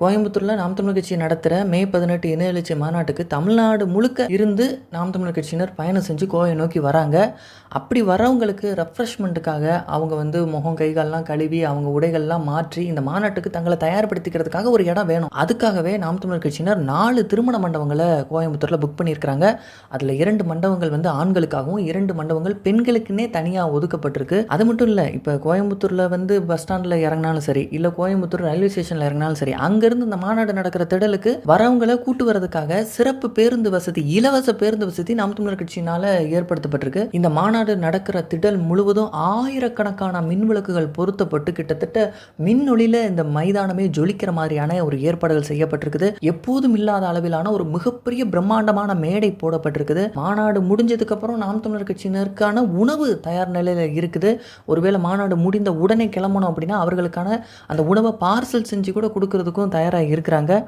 கோயம்புத்தூரில் நாம் தமிழர் கட்சி நடத்துகிற மே பதினெட்டு இணைய எழுச்சி மாநாட்டுக்கு தமிழ்நாடு முழுக்க இருந்து நாம் தமிழர் கட்சியினர் பயணம் செஞ்சு கோவையை நோக்கி வராங்க. அப்படி வரவங்களுக்கு ரெஃப்ரெஷ்மெண்ட்டுக்காக அவங்க வந்து முகம் கைகால்லாம் கழுவி அவங்க உடைகள்லாம் மாற்றி இந்த மாநாட்டுக்கு தங்களை தயார்படுத்திக்கிறதுக்காக ஒரு இடம் வேணும். அதுக்காகவே நாம் தமிழர் கட்சியினர் நாலு திருமண மண்டபங்களை கோயம்புத்தூரில் புக் பண்ணியிருக்கிறாங்க. அதில் இரண்டு மண்டபங்கள் வந்து ஆண்களுக்காகவும் இரண்டு மண்டபங்கள் பெண்களுக்குன்னே தனியாக ஒதுக்கப்பட்டிருக்கு. அது மட்டும் இல்லை இப்போ கோயம்புத்தூரில் வந்து பஸ் ஸ்டாண்டில் இறங்கினாலும் சரி இல்லை கோயம்புத்தூர் ரயில்வே ஸ்டேஷனில் இறங்கினாலும் சரி அங்கே இருந்து இந்த மாநாடு நடக்கிற திடலுக்கு வரவங்களை கூட்டு வரதுக்காக சிறப்பு பேருந்து வசதி இலவச பேருந்து வசதி நாம் தமிழர் கட்சியினால ஏற்படுத்தப்பட்டிருக்கு. இந்த மாநாடு நடக்கிற திடல் முழுவதும் ஆயிரக்கணக்கான மின் விளக்குகள் பொருத்தப்பட்டு கிட்டத்தட்ட மின் இந்த மைதானமே ஜொலிக்கிற மாதிரியான ஒரு ஏற்பாடுகள் செய்யப்பட்டிருக்குது. எப்போதும் இல்லாத அளவிலான ஒரு மிகப்பெரிய பிரம்மாண்டமான மேடை போடப்பட்டிருக்குது. மாநாடு முடிஞ்சதுக்கு அப்புறம் நாம் தமிழர் கட்சியினருக்கான உணவு தயார் நிலையில் இருக்குது. ஒருவேளை மாநாடு முடிந்த உடனே கிளம்பணும் அப்படின்னா அவர்களுக்கான அந்த உணவை பார்சல் செஞ்சு கூட கொடுக்கறதுக்கும் தயாராக இருக்கிறாங்க.